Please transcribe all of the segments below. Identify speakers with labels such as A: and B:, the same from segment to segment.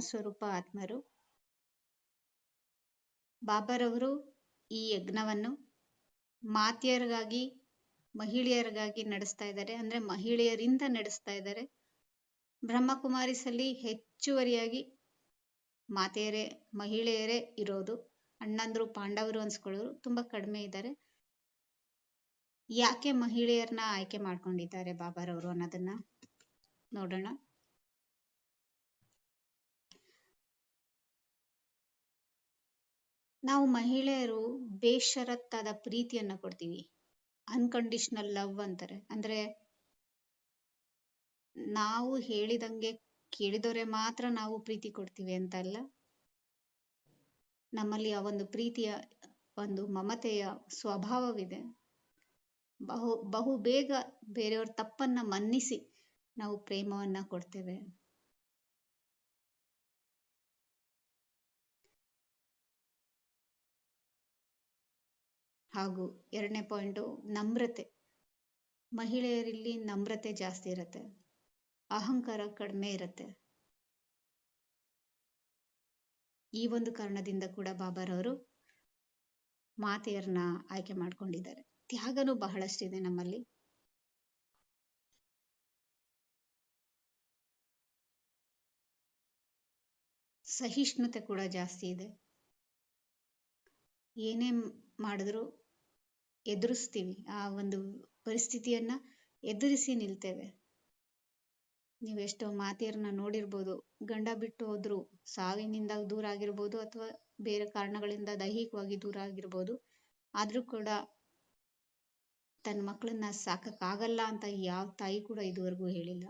A: ಸ್ವರೂಪ ಆತ್ಮರು. ಬಾಬಾರವರು ಈ ಯಜ್ಞವನ್ನು ಮಾತೆಯರಿಗಾಗಿ, ಮಹಿಳೆಯರಿಗಾಗಿ ನಡೆಸ್ತಾ ಇದ್ದಾರೆ. ಅಂದ್ರೆ ಮಹಿಳೆಯರಿಂದ ನಡೆಸ್ತಾ ಇದ್ದಾರೆ. ಬ್ರಹ್ಮಕುಮಾರಿಸಲ್ಲಿ ಹೆಚ್ಚುವರಿಯಾಗಿ ಮಾತೆಯರೇ, ಮಹಿಳೆಯರೇ ಇರೋದು. ಅಣ್ಣಂದ್ರು ಪಾಂಡವರು ಅನ್ಸ್ಕೊಳ್ಳೋರು ತುಂಬಾ ಕಡಿಮೆ ಇದ್ದಾರೆ. ಯಾಕೆ ಮಹಿಳೆಯರನ್ನ ಆಯ್ಕೆ ಮಾಡ್ಕೊಂಡಿದ್ದಾರೆ ಬಾಬಾರವರು ಅನ್ನೋದನ್ನ ನೋಡೋಣ. ನಾವು ಮಹಿಳೆಯರು ಬೇಷರತ್ತಾದ ಪ್ರೀತಿಯನ್ನ ಕೊಡ್ತೀವಿ. ಅನ್ಕಂಡೀಷನಲ್ ಲವ್ ಅಂತಾರೆ. ಅಂದ್ರೆ ನಾವು ಹೇಳಿದಂಗೆ ಕೇಳಿದವರೆ ಮಾತ್ರ ನಾವು ಪ್ರೀತಿ ಕೊಡ್ತೀವಿ ಅಂತ ಅಲ್ಲ ನಮ್ಮಲ್ಲಿ ಆ ಒಂದು ಪ್ರೀತಿಯ ಒಂದು ಮಮತೆಯ ಸ್ವಭಾವವಿದೆ. ಬಹು ಬಹು ಬೇಗ ಬೇರೆಯವ್ರ ತಪ್ಪನ್ನ ಮನ್ನಿಸಿ ನಾವು ಪ್ರೇಮವನ್ನ ಕೊಡ್ತೇವೆ. ಹಾಗೂ ಎರಡನೇ ಪಾಯಿಂಟು ನಮ್ರತೆ. ಮಹಿಳೆಯರಲ್ಲಿ ನಮ್ರತೆ ಜಾಸ್ತಿ ಇರುತ್ತೆ. ಅಹಂಕಾರ ಕಡಿಮೆ ಇರುತ್ತೆ. ಈ ಒಂದು ಕಾರಣದಿಂದ ಕೂಡ ಬಾಬಾರವರು ಮಾತೆಯರನ್ನ ಆಯ್ಕೆ ಮಾಡ್ಕೊಂಡಿದ್ದಾರೆ. ತ್ಯಾಗನೂ ಬಹಳಷ್ಟಿದೆ ನಮ್ಮಲ್ಲಿ. ಸಹಿಷ್ಣುತೆ ಕೂಡ ಜಾಸ್ತಿ ಇದೆ. ಏನೇ ಮಾಡಿದ್ರು ಎದುರಿಸ್ತೀವಿ. ಆ ಒಂದು ಪರಿಸ್ಥಿತಿಯನ್ನ ಎದುರಿಸಿ ನಿಲ್ತೇವೆ. ನೀವೆಷ್ಟೋ ಮಾತೆಯರನ್ನ ನೋಡಿರ್ಬೋದು, ಗಂಡ ಬಿಟ್ಟು ಹೋದ್ರು ಸಾವಿನಿಂದ ದೂರ ಆಗಿರ್ಬೋದು ಅಥವಾ ಬೇರೆ ಕಾರಣಗಳಿಂದ ದೈಹಿಕವಾಗಿ ದೂರ ಆಗಿರ್ಬೋದು, ಆದ್ರೂ ಕೂಡ ತನ್ನ ಮಕ್ಕಳನ್ನ ಸಾಕಕ್ಕಾಗಲ್ಲ ಅಂತ ಯಾವ ತಾಯಿ ಕೂಡ ಇದುವರೆಗೂ ಹೇಳಿಲ್ಲ.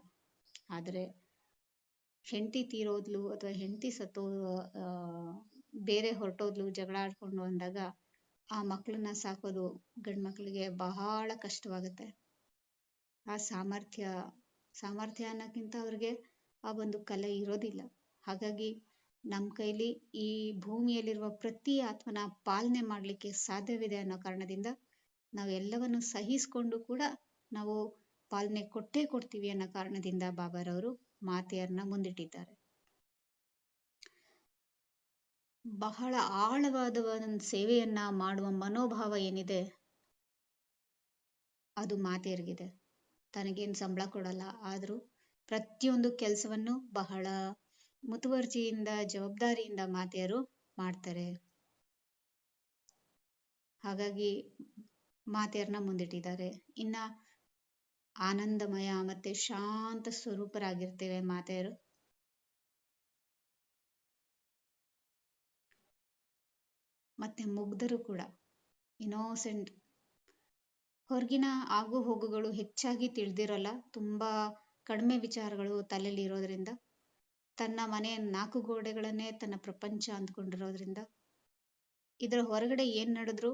A: ಆದರೆ ಹೆಂಡತಿ ತೀರೋದ್ಲು ಅಥವಾ ಹೆಂಡತಿ ಸತ್ತೋ ಬೇರೆ ಹೊರಟೋದ್ಲು, ಜಗಳ ಆಡ್ಕೊಂಡು ಅಂದಾಗ ಆ ಮಕ್ಕಳನ್ನ ಸಾಕೋದು ಗಂಡು ಮಕ್ಕಳಿಗೆ ಬಹಳ ಕಷ್ಟವಾಗುತ್ತೆ. ಆ ಸಾಮರ್ಥ್ಯ ಸಾಮರ್ಥ್ಯ ಅನ್ನೋಕ್ಕಿಂತ ಅವ್ರಿಗೆ ಆ ಒಂದು ಕಲೆ ಇರೋದಿಲ್ಲ. ಹಾಗಾಗಿ ನಮ್ಮ ಕೈಲಿ ಈ ಭೂಮಿಯಲ್ಲಿರುವ ಪ್ರತಿ ಆತ್ಮನ ಪಾಲನೆ ಮಾಡಲಿಕ್ಕೆ ಸಾಧ್ಯವಿದೆ ಅನ್ನೋ ಕಾರಣದಿಂದ ನಾವು ಎಲ್ಲವನ್ನು ಸಹಿಸಿಕೊಂಡು ಕೂಡ ನಾವು ಪಾಲನೆ ಕೊಟ್ಟೇ ಕೊಡ್ತೀವಿ ಅನ್ನೋ ಕಾರಣದಿಂದ ಬಾಬಾರವರು ಮಾತೆಯರನ್ನ ಮುಂದಿಟ್ಟಿದ್ದಾರೆ. ಬಹಳ ಆಳವಾದ ಒಂದು ಸೇವೆಯನ್ನ ಮಾಡುವ ಮನೋಭಾವ ಏನಿದೆ? ಅದು ಮಾತೆಯರಿಗಿದೆ. ತನಗೇನು ಸಂಬಳ ಕೊಡಲ್ಲ. ಆದರೂ ಪ್ರತಿಯೊಂದು ಕೆಲಸವನ್ನು ಬಹಳ ಮುತುವರ್ಜಿಯಿಂದ, ಜವಾಬ್ದಾರಿಯಿಂದ ಮಾತೆಯರು ಮಾಡ್ತಾರೆ. ಹಾಗಾಗಿ ಮಾತೆಯರನ್ನ ಮುಂದಿಟ್ಟಿದ್ದಾರೆ. ಇನ್ನ ಆನಂದಮಯ ಮತ್ತೆ ಶಾಂತ ಸ್ವರೂಪರಾಗಿರ್ತೇವೆ ಮಾತೆಯರು. ಮತ್ತೆ ಮುಗ್ಧರು ಕೂಡ ಇನೋಸೆಂಟ್ ಹೊರಗಿನ ಆಗು ಹೋಗುಗಳು ಹೆಚ್ಚಾಗಿ ತಿಳಿದಿರಲ್ಲ, ತುಂಬಾ ಕಡಿಮೆ ವಿಚಾರಗಳು ತಲೆಯಲ್ಲಿ ಇರೋದ್ರಿಂದ. ತನ್ನ ಮನೆಯ ನಾಲ್ಕು ಗೋಡೆಗಳನ್ನೇ ತನ್ನ ಪ್ರಪಂಚ ಅಂದ್ಕೊಂಡಿರೋದ್ರಿಂದ. ಇದರ ಹೊರಗಡೆ ಏನ್ ನಡೆದ್ರು?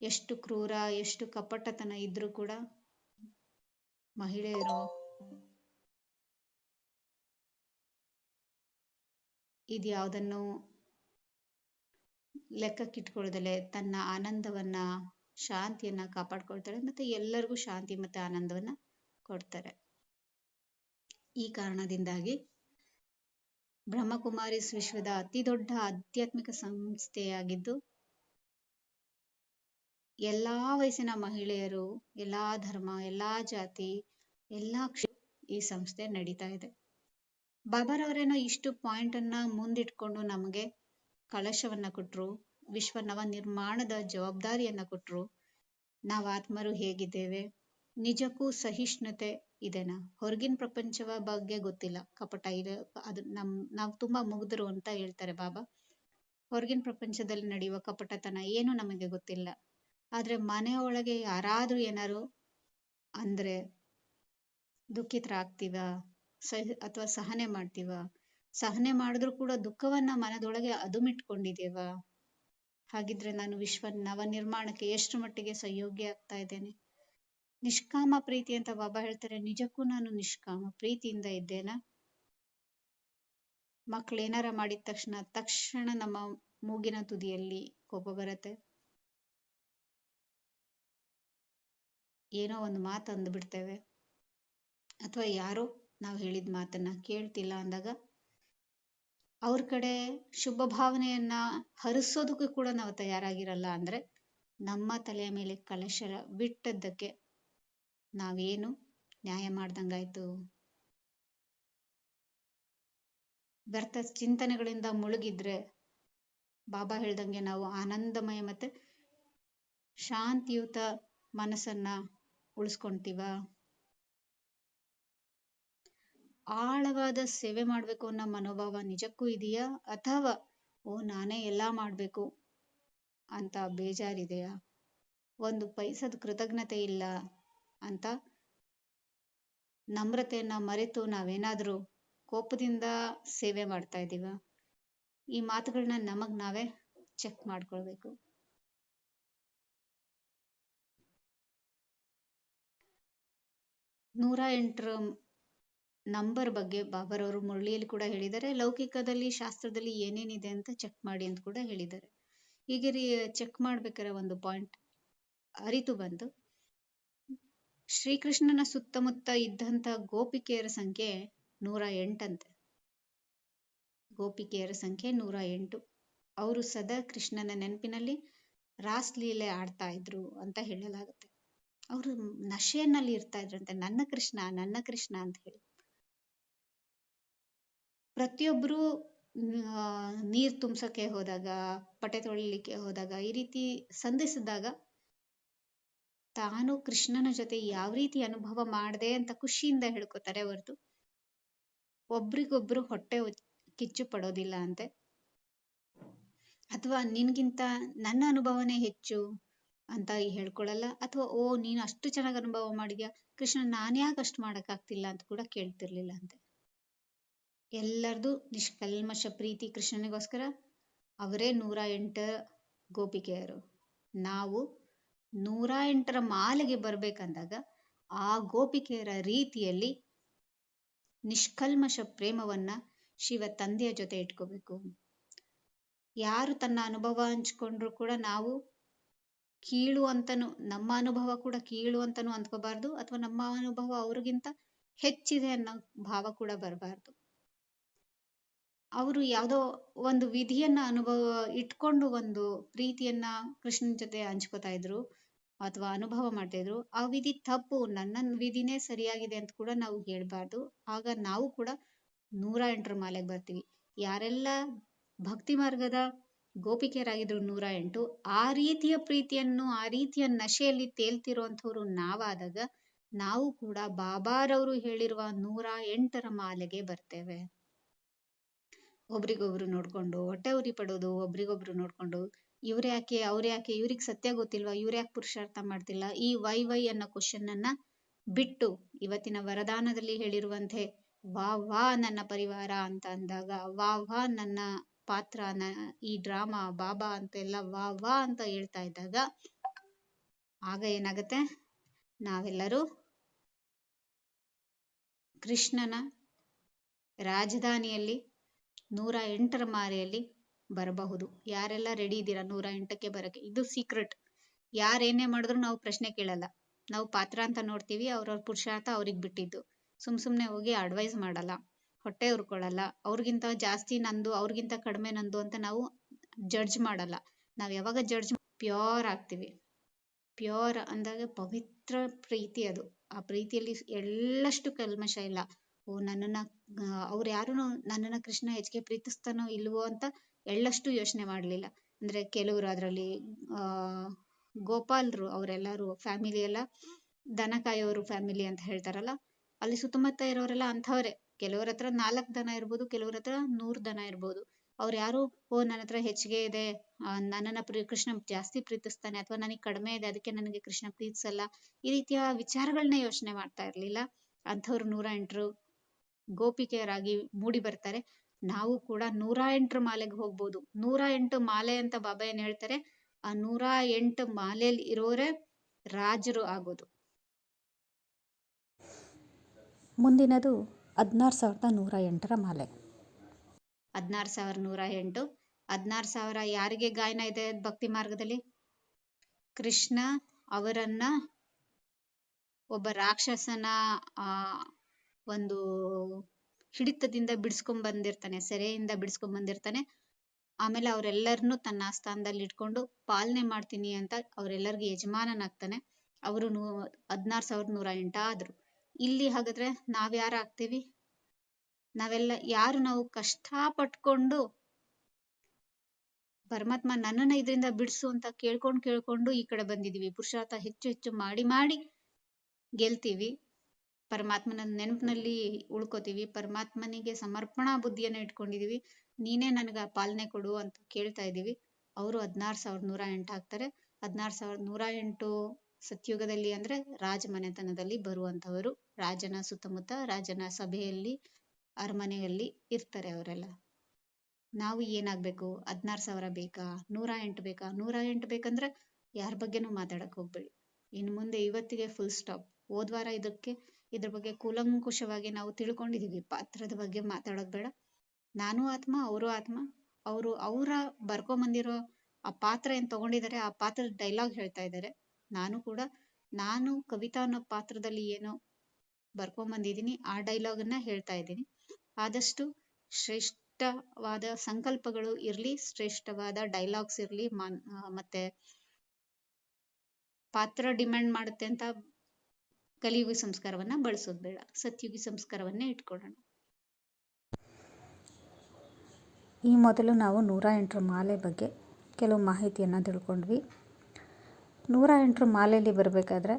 A: ಎಷ್ಟು ಕ್ರೂರ, ಎಷ್ಟು ಕಪಟತನ ಇದ್ರೂ ಕೂಡ ಮಹಿಳೆಯರು ಇದ್ಯಾವುದನ್ನು ಲೆಕ್ಕಕ್ಕಿಟ್ಕೊಳ್ಳದಲೆ ತನ್ನ ಆನಂದವನ್ನ, ಶಾಂತಿಯನ್ನ ಕಾಪಾಡ್ಕೊಳ್ತಾರೆ ಮತ್ತೆ ಎಲ್ಲರಿಗೂ ಶಾಂತಿ ಮತ್ತೆ ಆನಂದವನ್ನ ಕೊಡ್ತಾರೆ. ಈ ಕಾರಣದಿಂದಾಗಿ ಬ್ರಹ್ಮಕುಮಾರಿಸ್ ವಿಶ್ವದ ಅತಿ ದೊಡ್ಡ ಆಧ್ಯಾತ್ಮಿಕ ಸಂಸ್ಥೆಯಾಗಿದ್ದು, ಎಲ್ಲಾ ವಯಸ್ಸಿನ ಮಹಿಳೆಯರು, ಎಲ್ಲಾ ಧರ್ಮ, ಎಲ್ಲಾ ಜಾತಿ, ಎಲ್ಲಾ ಕ್ಷ ಈ ಸಂಸ್ಥೆ ನಡೀತಾ ಇದೆ. ಬಾಬಾರವರೇನೋ ಇಷ್ಟು ಪಾಯಿಂಟ್ ಅನ್ನ ಮುಂದಿಟ್ಕೊಂಡು ನಮಗೆ ಕಳಶವನ್ನ ಕೊಟ್ರು ವಿಶ್ವ ನವ ನಿರ್ಮಾಣದ ಜವಾಬ್ದಾರಿಯನ್ನ ಕೊಟ್ರು. ನಾವು ಆತ್ಮರು ಹೇಗಿದ್ದೇವೆ? ನಿಜಕ್ಕೂ ಸಹಿಷ್ಣುತೆ ಇದೆನಾ? ಹೊರಗಿನ ಪ್ರಪಂಚವ ಬಗ್ಗೆ ಗೊತ್ತಿಲ್ಲ. ಕಪಟ ಇದೆ. ಅದು ನಮ್, ನಾವು ತುಂಬಾ ಮುಗ್ಧರು ಅಂತ ಹೇಳ್ತಾರೆ ಬಾಬಾ. ಹೊರಗಿನ ಪ್ರಪಂಚದಲ್ಲಿ ನಡೆಯುವ ಕಪಟತನ ಏನು ನಮಗೆ ಗೊತ್ತಿಲ್ಲ. ಆದ್ರೆ ಮನೆಯೊಳಗೆ ಯಾರಾದ್ರೂ ಏನಾರು ಅಂದ್ರೆ ದುಃಖಿತರಾಗ್ತೀವ, ಸಹ, ಅಥವಾ ಸಹನೆ ಮಾಡ್ತೀವ ಸಹನೆ ಮಾಡಿದ್ರು ಕೂಡ ದುಃಖವನ್ನ ಮನದೊಳಗೆ ಅದುಮಿಟ್ಕೊಂಡಿದ್ದೇವ ಹಾಗಿದ್ರೆ ನಾನು ವಿಶ್ವ ನವ ನಿರ್ಮಾಣಕ್ಕೆ ಎಷ್ಟು ಮಟ್ಟಿಗೆ ಸಹಯೋಗ್ಯ ಆಗ್ತಾ ಇದ್ದೇನೆ? ನಿಷ್ಕಾಮ ಪ್ರೀತಿ ಅಂತ ಬಾಬಾ ಹೇಳ್ತಾರೆ, ನಿಜಕ್ಕೂ ನಾನು ನಿಷ್ಕಾಮ ಪ್ರೀತಿಯಿಂದ ಇದ್ದೇನಾ? ಮಕ್ಳು ಏನಾರ ಮಾಡಿದ ತಕ್ಷಣ ತಕ್ಷಣ ನಮ್ಮ ಮೂಗಿನ ತುದಿಯಲ್ಲಿ ಕೋಪ ಬರತ್ತೆ. ಏನೋ ಒಂದು ಮಾತು ಅಂದ್ಬಿಡ್ತೇವೆ ಅಥವಾ ಯಾರೋ ನಾವು ಹೇಳಿದ ಮಾತನ್ನ ಕೇಳ್ತಿಲ್ಲ ಅಂದಾಗ ಅವ್ರ ಕಡೆ ಶುಭ ಭಾವನೆಯನ್ನ ಹರಿಸೋದಕ್ಕೂ ಕೂಡ ನಾವು ತಯಾರಾಗಿರಲ್ಲ ಅಂದ್ರೆ ನಮ್ಮ ತಲೆಯ ಮೇಲೆ ಕಲಶ ಬಿಟ್ಟದ್ದಕ್ಕೆ ನಾವೇನು ನ್ಯಾಯ ಮಾಡ್ದಂಗಾಯ್ತು? ವ್ಯರ್ಥ ಚಿಂತನೆಗಳಿಂದ ಮುಳುಗಿದ್ರೆ ಬಾಬಾ ಹೇಳ್ದಂಗೆ ನಾವು ಆನಂದಮಯ ಮತ್ತೆ ಶಾಂತಿಯುತ ಮನಸ್ಸನ್ನ ಉಳಿಸ್ಕೊಂತೀವ? ಆಳವಾದ ಸೇವೆ ಮಾಡ್ಬೇಕು ಅನ್ನೋ ಮನೋಭಾವ ನಿಜಕ್ಕೂ ಇದೆಯಾ? ಅಥವಾ, ಓ, ನಾನೇ ಎಲ್ಲಾ ಮಾಡ್ಬೇಕು ಅಂತ ಬೇಜಾರಿದೆಯಾ? ಒಂದು ಪೈಸದ ಕೃತಜ್ಞತೆ ಇಲ್ಲ ಅಂತ ನಮ್ರತೆಯನ್ನ ಮರೆತು ನಾವೇನಾದರೂ ಕೋಪದಿಂದ ಸೇವೆ ಮಾಡ್ತಾ ಇದ್ದೀವ? ಈ ಮಾತುಗಳನ್ನ ನಮಗ್ ನಾವೇ ಚೆಕ್ ಮಾಡ್ಕೊಳ್ಬೇಕು. ನೂರ ಎಂಟರ ನಂಬರ್ ಬಗ್ಗೆ ಬಾಬರವರು ಮುರಳಿಯಲ್ಲಿ ಕೂಡ ಹೇಳಿದ್ದಾರೆ. ಲೌಕಿಕದಲ್ಲಿ, ಶಾಸ್ತ್ರದಲ್ಲಿ ಏನೇನಿದೆ ಅಂತ ಚೆಕ್ ಮಾಡಿ ಅಂತ ಕೂಡ ಹೇಳಿದ್ದಾರೆ. ಹೀಗೆ ಚೆಕ್ ಮಾಡ್ಬೇಕಾದ್ರೆ ಒಂದು ಪಾಯಿಂಟ್ ಅರಿತು ಬಂತು ಶ್ರೀಕೃಷ್ಣನ ಸುತ್ತಮುತ್ತ ಇದ್ದಂತ ಗೋಪಿಕೆಯರ ಸಂಖ್ಯೆ ನೂರ ಎಂಟಂತೆ ಗೋಪಿಕೆಯರ ಸಂಖ್ಯೆ ನೂರ ಎಂಟು. ಅವರು ಸದಾ ಕೃಷ್ಣನ ನೆನಪಿನಲ್ಲಿ ರಾಸ್ ಲೀಲೆ ಆಡ್ತಾ ಇದ್ರು ಅಂತ ಹೇಳಲಾಗುತ್ತೆ. ಅವರು ನಶೆಯಲ್ಲಿ ಇರ್ತಾ ಇದ್ರಂತೆ ನನ್ನ ಕೃಷ್ಣ ನನ್ನ ಕೃಷ್ಣ ಅಂತ ಹೇಳಿ. ಪ್ರತಿಯೊಬ್ರು ನೀರ್ ತುಂಬ್ಸಕ್ಕೆ ಹೋದಾಗ, ಬಟ್ಟೆ ತೊಳಿಲಿಕ್ಕೆ ಹೋದಾಗ, ಈ ರೀತಿ ಸಂಧಿಸಿದಾಗ ತಾನು ಕೃಷ್ಣನ ಜೊತೆ ಯಾವ ರೀತಿ ಅನುಭವ ಮಾಡಿದೆ ಅಂತ ಖುಷಿಯಿಂದ ಹೇಳ್ಕೊತಾರೆ ಹೊರತು ಒಬ್ರಿಗೊಬ್ರು ಹೊಟ್ಟೆ ಕಿಚ್ಚು ಪಡೋದಿಲ್ಲ ಅಂತೆ. ಅಥವಾ ನಿನ್ಗಿಂತ ನನ್ನ ಅನುಭವನೇ ಹೆಚ್ಚು ಅಂತ ಹೇಳ್ಕೊಳಲ್ಲ, ಅಥವಾ ಓ ನೀನು ಅಷ್ಟು ಚೆನ್ನಾಗಿ ಅನುಭವ ಮಾಡಿದ್ಯಾ, ಕೃಷ್ಣ ನಾನು ಯಾಕೆ ಅಷ್ಟು ಮಾಡಕ್ ಆಗ್ತಿಲ್ಲ ಅಂತ ಕೂಡ ಕೇಳ್ತಿರ್ಲಿಲ್ಲ ಅಂತೆ. ಎಲ್ಲರದು ನಿಷ್ಕಲ್ಮಶ ಪ್ರೀತಿ ಕೃಷ್ಣನಿಗೋಸ್ಕರ ಅವರೇ ನೂರ ಎಂಟ ಗೋಪಿಕೆಯರು. ನಾವು ನೂರ ಎಂಟರ ಮಾಲೆಗೆ ಬರ್ಬೇಕಂದಾಗ ಆ ಗೋಪಿಕೆಯರ ರೀತಿಯಲ್ಲಿ ನಿಷ್ಕಲ್ಮಶ ಪ್ರೇಮವನ್ನ ಶಿವ ತಂದೆಯ ಜೊತೆ ಇಟ್ಕೋಬೇಕು. ಯಾರು ತನ್ನ ಅನುಭವ ಹಂಚ್ಕೊಂಡ್ರು ಕೂಡ ನಾವು ಕೀಳು ಅಂತನು, ನಮ್ಮ ಅನುಭವ ಕೂಡ ಕೀಳು ಅಂತನೂ ಅಂದ್ಕೋಬಾರ್ದು ಅಥವಾ ನಮ್ಮ ಅನುಭವ ಅವ್ರಿಗಿಂತ ಹೆಚ್ಚಿದೆ ಅನ್ನೋ ಭಾವ ಕೂಡ ಬರಬಾರ್ದು. ಅವರು ಯಾವುದೋ ಒಂದು ವಿಧಿಯನ್ನ ಅನುಭವ ಇಟ್ಕೊಂಡು ಒಂದು ಪ್ರೀತಿಯನ್ನ ಕೃಷ್ಣನ ಜೊತೆ ಹಂಚ್ಕೋತಾ ಇದ್ರು ಅಥವಾ ಅನುಭವ ಮಾಡ್ತಾ ಇದ್ರು, ಆ ವಿಧಿ ತಪ್ಪು. ನನ್ನ ವಿಧಿನೇ ಸರಿಯಾಗಿದೆ ಅಂತ ಕೂಡ ನಾವು ಹೇಳ್ಬಾರ್ದು. ಆಗ ನಾವು ಕೂಡ ನೂರ ಎಂಟರ ಮಾಲೆಗೆ ಬರ್ತೀವಿ. ಯಾರೆಲ್ಲ ಭಕ್ತಿ ಮಾರ್ಗದ ಗೋಪಿಕೆಯರಾಗಿದ್ರು ನೂರ ಎಂಟು, ಆ ರೀತಿಯ ಪ್ರೀತಿಯನ್ನು, ಆ ರೀತಿಯ ನಶೆಯಲ್ಲಿ ತೇಲ್ತಿರುವಂಥವ್ರು ನಾವಾದಾಗ, ನಾವು ಕೂಡ ಬಾಬಾರವರು ಹೇಳಿರುವ ನೂರ ಎಂಟರ ಮಾಲೆಗೆ ಬರ್ತೇವೆ. ಒಬ್ರಿಗೊಬ್ರು ನೋಡ್ಕೊಂಡು, ಹೊಟ್ಟೆ ಉರಿ ಪಡೋದು, ಒಬ್ರಿಗೊಬ್ರು ನೋಡ್ಕೊಂಡು, ಇವ್ರ ಯಾಕೆ, ಅವ್ರ ಯಾಕೆ, ಇವ್ರಿಗೆ ಸತ್ಯ ಗೊತ್ತಿಲ್ವಾ? ಇವ್ರು ಯಾಕೆ ಪುರುಷಾರ್ಥ ಮಾಡ್ತಿಲ್ಲ? ಈ ವೈ ವೈ ಅನ್ನೋ ಕ್ವಶನ್ ಅನ್ನ ಬಿಟ್ಟು ಇವತ್ತಿನ ವರದಾನದಲ್ಲಿ ಹೇಳಿರುವಂತೆ, ವಾ ವಾ ನನ್ನ ಪರಿವಾರ ಅಂತ ಅಂದಾಗ, ವಾ ವಾ ನನ್ನ ಪಾತ್ರ ಈ ಡ್ರಾಮಾ, ಬಾಬಾ ಅಂತೆಲ್ಲ ವಾ ವಾ ಅಂತ ಹೇಳ್ತಾ ಇದ್ದಾಗ, ಆಗ ಏನಾಗತ್ತೆ? ನಾವೆಲ್ಲರೂ ಕೃಷ್ಣನ ರಾಜಧಾನಿಯಲ್ಲಿ ನೂರ ಎಂಟರ ಮಾರೆಯಲ್ಲಿ ಬರಬಹುದು. ಯಾರೆಲ್ಲ ರೆಡಿ ಇದ್ದೀರಾ ನೂರ ಎಂಟಕ್ಕೆ ಬರಕ್ಕೆ? ಇದು ಸೀಕ್ರೆಟ್ ಯಾರೇನೇ ಮಾಡಿದ್ರು ನಾವು ಪ್ರಶ್ನೆ ಕೇಳಲ್ಲ. ನಾವು ಪಾತ್ರ ಅಂತ ನೋಡ್ತೀವಿ, ಅವ್ರವ್ರ ಪುರುಷಾರ್ಥ ಅವ್ರಿಗೆ ಬಿಟ್ಟಿದ್ದು. ಸುಮ್ ಸುಮ್ನೆ ಹೋಗಿ ಅಡ್ವೈಸ್ ಮಾಡಲ್ಲ, ಹೊಟ್ಟೆ ಉರ್ಕೊಳ್ಳಲ್ಲ. ಅವ್ರಿಗಿಂತ ಜಾಸ್ತಿ ನಂದು, ಅವ್ರಿಗಿಂತ ಕಡಿಮೆ ನಂದು ಅಂತ ನಾವು ಜಡ್ಜ್ ಮಾಡಲ್ಲ. ನಾವ್ ಯಾವಾಗ ಜಡ್ಜ್ ಪ್ಯೂರ್ ಆಗ್ತೀವಿ. ಪ್ಯೂರ್ ಅಂದಾಗ ಪವಿತ್ರ ಪ್ರೀತಿ ಅದು. ಆ ಪ್ರೀತಿಯಲ್ಲಿ ಎಳ್ಳಷ್ಟು ಕಲ್ಮಶ ಇಲ್ಲ. ನನ್ನನ್ನ ಅವ್ರು ಯಾರು ನನ್ನನ್ನ ಕೃಷ್ಣ ಹೆಚ್ಚಿಗೆ ಪ್ರೀತಿಸ್ತಾನೋ ಇಲ್ವೋ ಅಂತ ಎಳ್ಳಷ್ಟು ಯೋಚನೆ ಮಾಡಲಿಲ್ಲ. ಅಂದ್ರೆ ಕೆಲವರು ಅದ್ರಲ್ಲಿ ಗೋಪಾಲ್ರು ಅವರೆಲ್ಲರೂ ಫ್ಯಾಮಿಲಿ ಎಲ್ಲ ದನ ಕಾಯೋರು ಫ್ಯಾಮಿಲಿ ಅಂತ ಹೇಳ್ತಾರಲ್ಲ, ಅಲ್ಲಿ ಸುತ್ತಮುತ್ತ ಇರೋರೆಲ್ಲ ಅಂಥವರೇ. ಕೆಲವ್ರ ಹತ್ರ ನಾಲ್ಕ್ ದನ ಇರ್ಬೋದು, ಕೆಲವ್ರ ಹತ್ರ ನೂರ್ ದನ ಇರ್ಬೋದು. ಅವ್ರು ಯಾರು, ಓ ನನ್ನ ಹತ್ರ ಹೆಚ್ಚಿಗೆ ಇದೆ ನನ್ನನ್ನ ಪ್ರೀ, ಕೃಷ್ಣ ಜಾಸ್ತಿ ಪ್ರೀತಿಸ್ತಾನೆ ಅಥವಾ ನನಗೆ ಕಡಿಮೆ ಇದೆ, ಅದಕ್ಕೆ ನನಗೆ ಕೃಷ್ಣ ಪ್ರೀತಿಸಲ್ಲ, ಈ ರೀತಿಯ ವಿಚಾರಗಳನ್ನ ಯೋಚನೆ ಮಾಡ್ತಾ ಇರ್ಲಿಲ್ಲ. ಅಂಥವ್ರು ನೂರ ಎಂಟರು. ಗೋಪಿಕೆಯರಾಗಿ ಮೂಡಿ ಬರ್ತಾರೆ. ನಾವು ಕೂಡ ನೂರ ಎಂಟರ ಮಾಲೆಗೆ ಹೋಗ್ಬೋದು. ನೂರ ಎಂಟು ಮಾಲೆ ಅಂತ ಬಾಬಾ ಏನ್ ಹೇಳ್ತಾರೆ? ಆ ನೂರ ಎಂಟು ಮಾಲೆಯಲ್ಲಿ ಇರೋರೇ ರಾಜರು ಆಗೋದು.
B: ಮುಂದಿನದು ಹದಿನಾರು ಸಾವಿರದ ನೂರ ಎಂಟರ ಮಾಲೆ.
A: ಹದಿನಾರು ಸಾವಿರ ನೂರ ಎಂಟು. ಹದಿನಾರು ಸಾವಿರ ಯಾರಿಗೆ ಗಾಯನ ಇದೆ ಭಕ್ತಿ ಮಾರ್ಗದಲ್ಲಿ? ಕೃಷ್ಣ ಅವರನ್ನ ಒಬ್ಬ ರಾಕ್ಷಸನ ಆ ಒಂದು ಹಿಡಿತದಿಂದ ಬಿಡಿಸ್ಕೊಂಡ್ ಬಂದಿರ್ತಾನೆ, ಸೆರೆಯಿಂದ ಬಿಡಿಸ್ಕೊಂಡ್ ಬಂದಿರ್ತಾನೆ. ಆಮೇಲೆ ಅವರೆಲ್ಲರನ್ನು ತನ್ನ ಸ್ಥಾನದಲ್ಲಿ ಇಟ್ಕೊಂಡು ಪಾಲನೆ ಮಾಡ್ತೀನಿ ಅಂತ ಅವರೆಲ್ಲರಿಗೂ ಯಜಮಾನನಾಗ್ತಾನೆ. ಅವರು ನೂ, ಹದ್ನಾರು ಸಾವಿರದ ನೂರ ಎಂಟಾದ್ರು. ಇಲ್ಲಿ ಹಾಗಾದ್ರೆ ನಾವ್ಯಾರು ಆಗ್ತೀವಿ? ನಾವೆಲ್ಲ, ಯಾರು ನಾವು ಕಷ್ಟ ಪಟ್ಕೊಂಡು ಪರಮಾತ್ಮ ನನ್ನನ್ನ ಇದರಿಂದ ಬಿಡಿಸು ಅಂತ ಕೇಳ್ಕೊಂಡು ಕೇಳ್ಕೊಂಡು ಈ ಕಡೆ ಬಂದಿದೀವಿ. ಪುರುಷಾರ್ಥ ಹೆಚ್ಚು ಹೆಚ್ಚು ಮಾಡಿ ಮಾಡಿ ಗೆಲ್ತೀವಿ. ಪರಮಾತ್ಮನ ನೆನಪಿನಲ್ಲಿ ಉಳ್ಕೋತೀವಿ, ಪರಮಾತ್ಮನಿಗೆ ಸಮರ್ಪಣಾ ಬುದ್ಧಿಯನ್ನ ಇಟ್ಕೊಂಡಿದೀವಿ, ನೀನೇ ನನಗೆ ಪಾಲನೆ ಕೊಡು ಅಂತ ಕೇಳ್ತಾ ಇದೀವಿ ಅವರು ಹದ್ನಾರು ಸಾವಿರದ ನೂರ ಎಂಟು ಹಾಕ್ತಾರೆ ಹದ್ನಾರು ಸಾವಿರದ ನೂರ ಎಂಟು ಸತ್ಯುಗದಲ್ಲಿ ಅಂದ್ರೆ ರಾಜಮನೆತನದಲ್ಲಿ ಬರುವಂತವರು ರಾಜನ ಸುತ್ತಮುತ್ತ, ರಾಜನ ಸಭೆಯಲ್ಲಿ, ಅರಮನೆಯಲ್ಲಿ ಇರ್ತಾರೆ ಅವರೆಲ್ಲ. ನಾವು ಏನಾಗ್ಬೇಕು? ಹದ್ನಾರು ಸಾವಿರ ಬೇಕಾ? ನೂರ ಎಂಟು ಬೇಕಾ? ನೂರ ಎಂಟು ಬೇಕಂದ್ರೆ ಯಾರ ಬಗ್ಗೆನೂ ಮಾತಾಡಕ್ ಹೋಗ್ಬೇಡಿ. ಇನ್ನು ಮುಂದೆ ಇವತ್ತಿಗೆ ಫುಲ್ ಸ್ಟಾಪ್ ಹೋದ್ವಾರ ಇದಕ್ಕೆ ಇದ್ರ ಬಗ್ಗೆ ಕೂಲಂಕುಷವಾಗಿ ನಾವು ತಿಳ್ಕೊಂಡಿದೀವಿ. ಪಾತ್ರದ ಬಗ್ಗೆ ಮಾತಾಡೋದ್ ಬೇಡ. ನಾನು ಆತ್ಮ, ಅವರು ಆತ್ಮ. ಅವರು, ಅವರ ಬರ್ಕೊಂಬಂದಿರೋ ಆ ಪಾತ್ರ ಏನ್ ತಗೊಂಡಿದ್ದಾರೆ ಆ ಪಾತ್ರದ ಡೈಲಾಗ್ ಹೇಳ್ತಾ ಇದ್ದಾರೆ ನಾನು ಕೂಡ, ನಾನು ಕವಿತಾ ಅನ್ನೋ ಪಾತ್ರದಲ್ಲಿ ಏನೋ ಬರ್ಕೊಂಬಂದಿದ್ದೀನಿ, ಆ ಡೈಲಾಗ್ ಅನ್ನ ಹೇಳ್ತಾ ಇದ್ದೀನಿ. ಆದಷ್ಟು ಶ್ರೇಷ್ಠವಾದ ಸಂಕಲ್ಪಗಳು ಇರ್ಲಿ, ಶ್ರೇಷ್ಠವಾದ ಡೈಲಾಗ್ಸ್ ಇರ್ಲಿ ಮತ್ತೆ ಪಾತ್ರ ಡಿಮ್ಯಾಂಡ್ ಮಾಡುತ್ತೆ ಅಂತ ಕಲಿಯುಗಿ ಸಂಸ್ಕಾರವನ್ನ ಬಳಸೋದು ಬೇಡ. ಸತ್ಯುಗಿ ಸಂಸ್ಕಾರವನ್ನೇ ಇಟ್ಕೊಳ್ಳೋಣ
B: ಈ ಮೊದಲು ನಾವು ನೂರ ಎಂಟರ ಮಾಲೆ ಬಗ್ಗೆ ಕೆಲವು ಮಾಹಿತಿಯನ್ನು ತಿಳ್ಕೊಂಡ್ವಿ. ನೂರ ಎಂಟರ ಮಾಲೆಯಲ್ಲಿ ಬರಬೇಕಾದ್ರೆ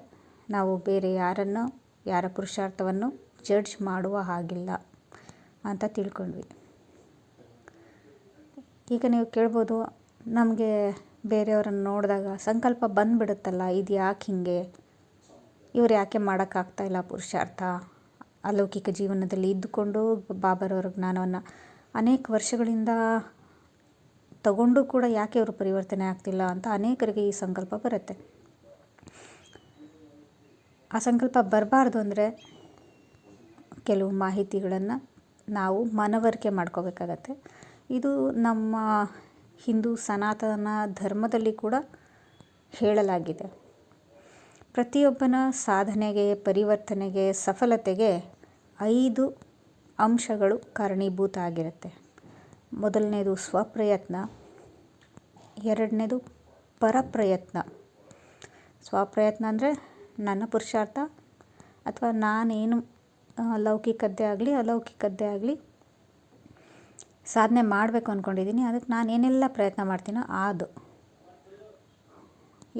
B: ನಾವು ಬೇರೆ ಯಾರನ್ನು, ಯಾರ ಪುರುಷಾರ್ಥವನ್ನು ಜಡ್ಜ್ ಮಾಡುವ ಹಾಗಿಲ್ಲ ಅಂತ ತಿಳ್ಕೊಂಡ್ವಿ. ಈಗ ನೀವು ಕೇಳ್ಬೋದು, ನಮಗೆ ಬೇರೆಯವರನ್ನು ನೋಡಿದಾಗ ಸಂಕಲ್ಪ ಬಂದುಬಿಡುತ್ತಲ್ಲ ಇದು ಯಾಕೆ ಹಿಂಗೆ? ಇವ್ರು ಯಾಕೆ ಮಾಡೋಕ್ಕಾಗ್ತಾ ಇಲ್ಲ ಪುರುಷಾರ್ಥ? ಅಲೌಕಿಕ ಜೀವನದಲ್ಲಿ ಇದ್ದುಕೊಂಡು ಬಾಬರವರ ಜ್ಞಾನವನ್ನು ಅನೇಕ ವರ್ಷಗಳಿಂದ ತಗೊಂಡು ಕೂಡ ಯಾಕೆ ಅವರು ಪರಿವರ್ತನೆ ಆಗ್ತಿಲ್ಲ ಅಂತ ಅನೇಕರಿಗೆ ಈ ಸಂಕಲ್ಪ ಬರುತ್ತೆ. ಆ ಸಂಕಲ್ಪ ಬರಬಾರ್ದು ಅಂದರೆ ಕೆಲವು ಮಾಹಿತಿಗಳನ್ನು ನಾವು ಮನವರಿಕೆ ಮಾಡ್ಕೋಬೇಕಾಗತ್ತೆ. ಇದು ನಮ್ಮ ಹಿಂದೂ ಸನಾತನ ಧರ್ಮದಲ್ಲಿ ಕೂಡ ಹೇಳಲಾಗಿದೆ. ಪ್ರತಿಯೊಬ್ಬನ ಸಾಧನೆಗೆ, ಪರಿವರ್ತನೆಗೆ, ಸಫಲತೆಗೆ ಐದು ಅಂಶಗಳು ಕಾರಣೀಭೂತ ಆಗಿರುತ್ತೆ ಮೊದಲನೇದು ಸ್ವಪ್ರಯತ್ನ, ಎರಡನೇದು ಪರಪ್ರಯತ್ನ. ಸ್ವಪ್ರಯತ್ನ ಅಂದರೆ ನನ್ನ ಪುರುಷಾರ್ಥ ಅಥವಾ ನಾನೇನು ಲೌಕಿಕದ್ದೇ ಆಗಲಿ, ಅಲೌಕಿಕದ್ದೇ ಆಗಲಿ ಸಾಧನೆ ಮಾಡಬೇಕು ಅಂದ್ಕೊಂಡಿದ್ದೀನಿ ಅದಕ್ಕೆ ನಾನು ಏನೆಲ್ಲ ಪ್ರಯತ್ನ ಮಾಡ್ತೀನೋ ಅದು.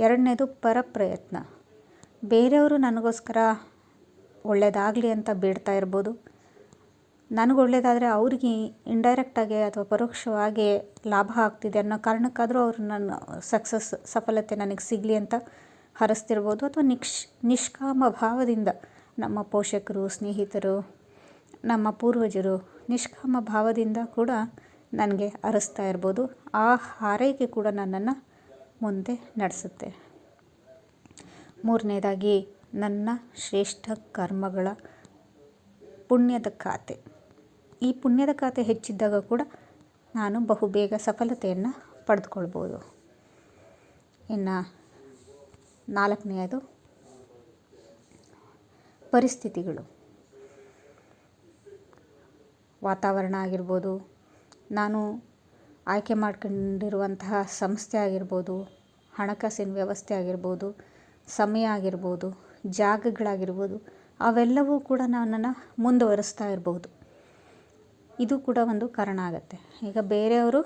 B: ಎರಡನೇದು ಪರಪ್ರಯತ್ನ. ಬೇರೆಯವರು ನನಗೋಸ್ಕರ ಒಳ್ಳೆಯದಾಗಲಿ ಅಂತ ಬೇಡ್ತಾ ಇರ್ಬೋದು. ನನಗೆ ಒಳ್ಳೆಯದಾದರೆ ಅವ್ರಿಗೆ ಇಂಡೈರೆಕ್ಟಾಗಿ ಅಥವಾ ಪರೋಕ್ಷವಾಗಿ ಲಾಭ ಆಗ್ತಿದೆ ಅನ್ನೋ ಕಾರಣಕ್ಕಾದರೂ ಅವರು ನನ್ನ ಸಕ್ಸಸ್ ಸಫಲತೆ ನನಗೆ ಸಿಗಲಿ ಅಂತ ಹರಿಸ್ತಿರ್ಬೋದು. ಅಥವಾ ನಿಕ್ಷ್, ನಿಷ್ಕಾಮ ಭಾವದಿಂದ ನಮ್ಮ ಪೋಷಕರು, ಸ್ನೇಹಿತರು, ನಮ್ಮ ಪೂರ್ವಜರು ನಿಷ್ಕಾಮ ಭಾವದಿಂದ ಕೂಡ ನನಗೆ ಅರಸ್ತಾ ಇರ್ಬೋದು. ಆ ಹಾರೈಕೆ ಕೂಡ ನನ್ನನ್ನು ಮುಂದೆ ನಡೆಸುತ್ತೆ. ಮೂರನೇದಾಗಿ, ನನ್ನ ಶ್ರೇಷ್ಠ ಕರ್ಮಗಳ ಪುಣ್ಯದ ಖಾತೆ. ಈ ಪುಣ್ಯದ ಖಾತೆ ಹೆಚ್ಚಿದ್ದಾಗ ಕೂಡ ನಾನು ಬಹುಬೇಗ ಸಫಲತೆಯನ್ನು ಪಡೆದುಕೊಳ್ಬೋದು. ಇನ್ನು ನಾಲ್ಕನೆಯದು, ಪರಿಸ್ಥಿತಿಗಳು. ವಾತಾವರಣ ಆಗಿರ್ಬೋದು, ನಾನು ಆಯ್ಕೆ ಮಾಡ್ಕೊಂಡಿರುವಂತಹ ಸಂಸ್ಥೆ ಆಗಿರ್ಬೋದು, ಹಣಕಾಸಿನ ವ್ಯವಸ್ಥೆ ಆಗಿರ್ಬೋದು ಸಮಯ ಆಗಿರ್ಬೋದು, ಜಾಗಗಳಾಗಿರ್ಬೋದು, ಅವೆಲ್ಲವೂ ಕೂಡ ನನ್ನನ್ನು ಮುಂದುವರಿಸ್ತಾ ಇರ್ಬೋದು. ಇದು ಕೂಡ ಒಂದು ಕಾರಣ ಆಗುತ್ತೆ. ಈಗ ಬೇರೆಯವರು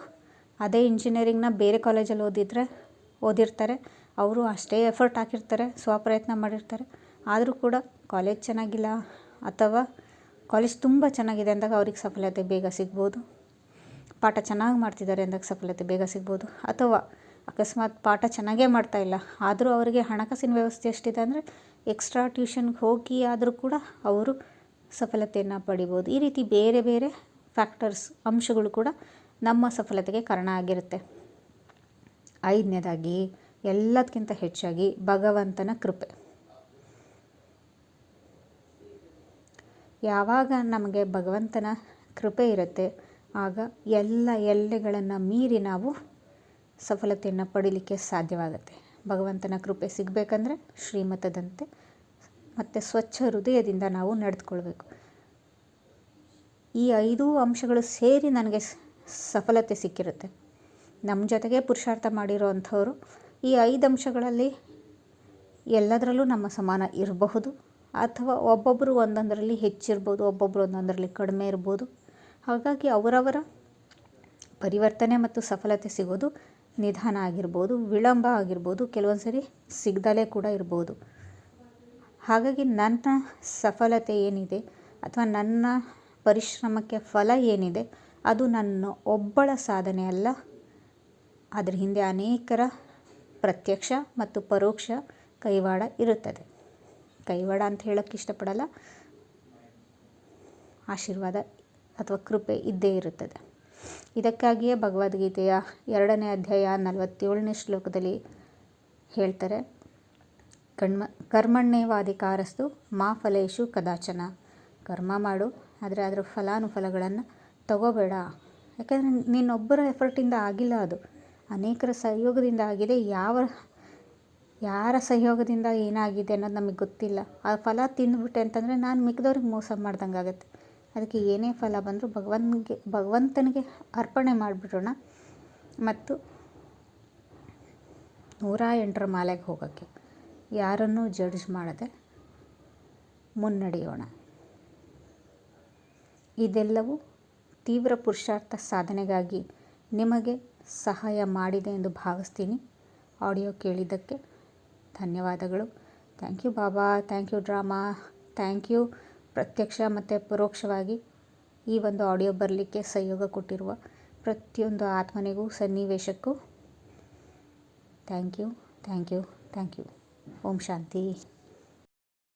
B: ಅದೇ ಇಂಜಿನಿಯರಿಂಗ್ನ ಬೇರೆ ಕಾಲೇಜಲ್ಲಿ ಓದಿದರೆ, ಓದಿರ್ತಾರೆ. ಅವರು ಅಷ್ಟೇ ಎಫರ್ಟ್ ಹಾಕಿರ್ತಾರೆ, ಸ್ವಪ್ರಯತ್ನ ಮಾಡಿರ್ತಾರೆ. ಆದರೂ ಕೂಡ ಕಾಲೇಜ್ ಚೆನ್ನಾಗಿಲ್ಲ ಅಥವಾ ಕಾಲೇಜ್ ತುಂಬ ಚೆನ್ನಾಗಿದೆ ಅಂದಾಗ ಅವ್ರಿಗೆ ಸಫಲತೆ ಬೇಗ ಸಿಗ್ಬೋದು. ಪಾಠ ಚೆನ್ನಾಗಿ ಮಾಡ್ತಿದ್ದಾರೆ ಅಂದಾಗ ಸಫಲತೆ ಬೇಗ ಸಿಗ್ಬೋದು. ಅಥವಾ ಅಕಸ್ಮಾತ್ ಪಾಠ ಚೆನ್ನಾಗೇ ಮಾಡ್ತಾ ಇಲ್ಲ. ಆದರೂ ಅವರಿಗೆ ಹಣಕಾಸಿನ ವ್ಯವಸ್ಥೆ ಎಷ್ಟಿದೆ ಅಂದರೆ ಎಕ್ಸ್ಟ್ರಾ ಟ್ಯೂಷನ್ಗೆ ಹೋಗಿ ಆದರೂ ಕೂಡ ಅವರು ಸಫಲತೆಯನ್ನು ಪಡಿಬೋದು. ಈ ರೀತಿ ಬೇರೆ ಬೇರೆ ಫ್ಯಾಕ್ಟರ್ಸ್ ಅಂಶಗಳು ಕೂಡ ನಮ್ಮ ಸಫಲತೆಗೆ ಕಾರಣ ಆಗಿರುತ್ತೆ. ಐದನೇದಾಗಿ ಎಲ್ಲದಕ್ಕಿಂತ ಹೆಚ್ಚಾಗಿ ಭಗವಂತನ ಕೃಪೆ. ಯಾವಾಗ ನಮಗೆ ಭಗವಂತನ ಕೃಪೆ ಇರುತ್ತೆ, ಆಗ ಎಲ್ಲ ಎಲ್ಲೆಗಳನ್ನು ಮೀರಿ ನಾವು ಸಫಲತೆಯನ್ನು ಪಡೀಲಿಕ್ಕೆ ಸಾಧ್ಯವಾಗುತ್ತೆ. ಭಗವಂತನ ಕೃಪೆ ಸಿಗಬೇಕಂದ್ರೆ ಶ್ರೀಮತದಂತೆ ಮತ್ತು ಸ್ವಚ್ಛ ಹೃದಯದಿಂದ ನಾವು ನಡೆದುಕೊಳ್ಬೇಕು. ಈ ಐದು ಅಂಶಗಳು ಸೇರಿ ನನಗೆ ಸಫಲತೆ ಸಿಕ್ಕಿರುತ್ತೆ. ನಮ್ಮ ಜೊತೆಗೆ ಪುರುಷಾರ್ಥ ಮಾಡಿರೋ ಅಂಥವ್ರು ಈ ಐದು ಅಂಶಗಳಲ್ಲಿ ಎಲ್ಲದರಲ್ಲೂ ನಮ್ಮ ಸಮಾನ ಇರಬಹುದು ಅಥವಾ ಒಬ್ಬೊಬ್ಬರು ಒಂದೊಂದರಲ್ಲಿ ಹೆಚ್ಚಿರ್ಬೋದು ಒಬ್ಬೊಬ್ಬರು ಒಂದೊಂದರಲ್ಲಿ ಕಡಿಮೆ ಇರ್ಬೋದು. ಹಾಗಾಗಿ ಅವರವರ ಪರಿವರ್ತನೆ ಮತ್ತು ಸಫಲತೆ ಸಿಗೋದು ನಿಧಾನ ಆಗಿರ್ಬೋದು, ವಿಳಂಬ ಆಗಿರ್ಬೋದು, ಕೆಲವೊಂದು ಸರಿ ಸಿಗ್ದಲೇ ಕೂಡ ಇರ್ಬೋದು. ಹಾಗಾಗಿ ನನ್ನ ಸಫಲತೆ ಏನಿದೆ ಅಥವಾ ನನ್ನ ಪರಿಶ್ರಮಕ್ಕೆ ಫಲ ಏನಿದೆ, ಅದು ನನ್ನ ಒಬ್ಬಳ ಸಾಧನೆ ಅಲ್ಲ. ಅದರ ಹಿಂದೆ ಅನೇಕರ ಪ್ರತ್ಯಕ್ಷ ಮತ್ತು ಪರೋಕ್ಷ ಕೈವಾಡ ಇರುತ್ತದೆ. ಕೈವಾಡ ಅಂತ ಹೇಳೋಕ್ಕೆ ಇಷ್ಟಪಡಲ್ಲ. ಆಶೀರ್ವಾದ ಅಥವಾ ಕೃಪೆ ಇದ್ದೇ ಇರುತ್ತದೆ. ಇದಕ್ಕಾಗಿಯೇ ಭಗವದ್ಗೀತೆಯ ಎರಡನೇ ಅಧ್ಯಾಯ ನಲವತ್ತೇಳನೇ ಶ್ಲೋಕದಲ್ಲಿ ಹೇಳ್ತಾರೆ, ಕಣ್ಮ, ಕರ್ಮಣ್ಯೇವಾಧಿಕಾರಸ್ತು ಮಾ ಫಲೇಶು ಕದಾಚನ. ಕರ್ಮ ಮಾಡು, ಆದರೆ ಅದರ ಫಲಾನುಫಲಗಳನ್ನು ತಗೋಬೇಡ. ಯಾಕಂದರೆ ನಿನ್ನೊಬ್ಬರ ಎಫರ್ಟಿಂದ ಆಗಿಲ್ಲ ಅದು. ಅನೇಕರ ಸಹಯೋಗದಿಂದ ಆಗಿದೆ. ಯಾವ, ಯಾರ ಸಹಯೋಗದಿಂದ ಏನಾಗಿದೆ ಅನ್ನೋದು ನಮಗೆ ಗೊತ್ತಿಲ್ಲ. ಆ ಫಲ ತಿಂದುಬಿಟ್ಟೆ ಅಂತಂದರೆ ನಾನು ಮಿಕ್ದವ್ರಿಗೆ ಮೋಸ ಮಾಡ್ದಂಗೆ ಆಗುತ್ತೆ ಅದಕ್ಕೆ ಏನೇ ಫಲ ಬಂದರೂ ಭಗವಂತನಿಗೆ ಭಗವಂತನಿಗೆ ಅರ್ಪಣೆ ಮಾಡಿಬಿಡೋಣ. ಮತ್ತು ನೂರ ಎಂಟರ ಮಾಲೆಗೆ ಹೋಗೋಕ್ಕೆ ಯಾರನ್ನೂ ಜಡ್ಜ್ ಮಾಡದೆ ಮುನ್ನಡೆಯೋಣ. ಇದೆಲ್ಲವೂ ತೀವ್ರ ಪುರುಷಾರ್ಥ ಸಾಧನೆಗಾಗಿ ನಿಮಗೆ ಸಹಾಯ ಮಾಡಿದೆ ಎಂದು ಭಾವಿಸ್ತೀನಿ. ಆಡಿಯೋ ಕೇಳಿದ್ದಕ್ಕೆ ಧನ್ಯವಾದಗಳು. Thank you Baba. Thank you drama. Thank you. ಪ್ರತ್ಯಕ್ಷ ಮತ್ತು ಪರೋಕ್ಷವಾಗಿ ಈ ಒಂದು ಆಡಿಯೋ ಬರಲಿಕ್ಕೆ ಸಹಯೋಗ ಕೊಟ್ಟಿರುವ ಪ್ರತಿಯೊಂದು ಆತ್ಮನಿಗೂ, ಸನ್ನಿವೇಶಕ್ಕೂ. Thank you thank you thank you Om Shanti.